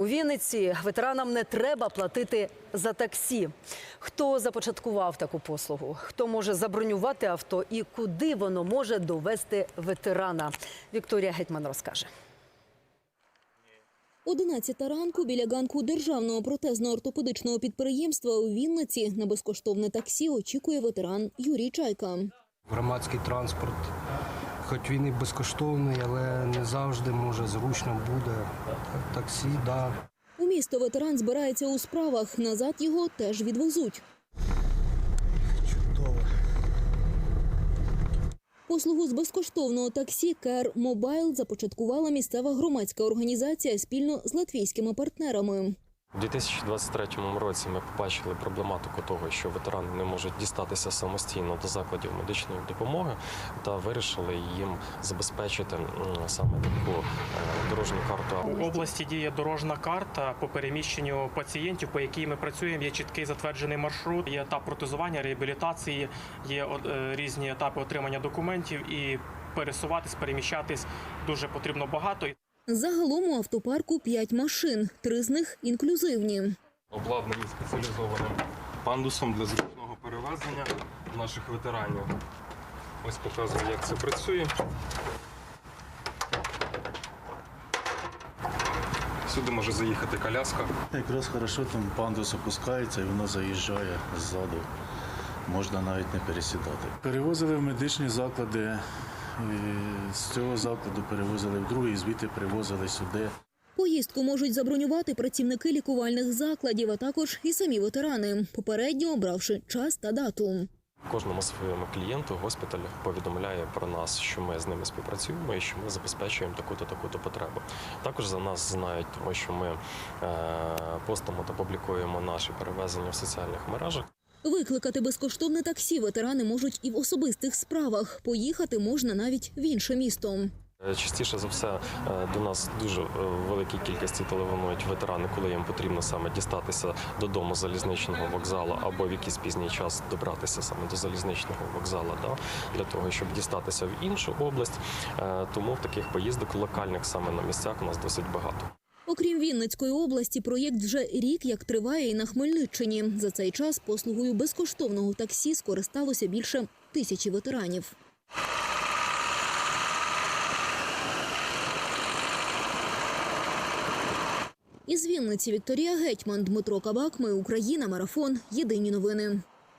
У Вінниці ветеранам не треба платити за таксі. Хто започаткував таку послугу? Хто може забронювати авто і куди воно може довести ветерана? Вікторія Гетьман розкаже. 11 ранку біля ганку державного протезно-ортопедичного підприємства у Вінниці на безкоштовне таксі очікує ветеран Юрій Чайка. Громадський транспорт, хоч він і безкоштовний, але не завжди може зручно буде. Таксі, да. У місто ветеран збирається у справах. Назад його теж відвезуть. Чудово. Послугу з безкоштовного таксі Care Mobile започаткувала місцева громадська організація спільно з латвійськими партнерами. У 2023 році ми побачили проблематику того, що ветерани не можуть дістатися самостійно до закладів медичної допомоги, та вирішили їм забезпечити саме таку е, дорожню карту. У області діє дорожна карта по переміщенню пацієнтів, по якій ми працюємо. Є чіткий затверджений маршрут, є етап протезування, реабілітації, є е, різні етапи отримання документів і пересуватись, переміщатись дуже потрібно багато. Загалом у автопарку 5 машин, три з них інклюзивні. Обладнані спеціалізованим пандусом для зручного перевезення наших ветеранів. Ось показую, як це працює. Сюди може заїхати коляска. Якраз хорошо там пандус опускається і воно заїжджає ззаду. Можна навіть не пересідати. Перевозили в медичні заклади. І З цього закладу перевозили в другий, звідти привозили сюди. Поїздку можуть забронювати працівники лікувальних закладів, а також і самі ветерани, попередньо обравши час та дату. Кожному своєму клієнту госпіталь повідомляє про нас, що ми з ними співпрацюємо і що ми забезпечуємо таку-то таку-то потребу. Також за нас знають, тому що ми е, постимо та публікуємо наші перевезення в соціальних мережах. Викликати безкоштовне таксі ветерани можуть і в особистих справах. Поїхати можна навіть в інше місто. Е, Частіше за все е, до нас дуже е, великій кількості телефонують ветерани, коли їм потрібно саме дістатися додому залізничного вокзалу або в якийсь пізній час добратися саме до залізничного вокзалу, да, для того, щоб дістатися в іншу область. Тому в таких поїздок локальних саме на місцях у нас досить багато. Окрім Вінницької області, проєкт вже рік як триває і на Хмельниччині. За цей час послугою безкоштовного таксі скористалося більше тисячі ветеранів. Із Вінниці Вікторія Гетьман, Дмитро Кабак. Ми Україна. Марафон. Єдині новини.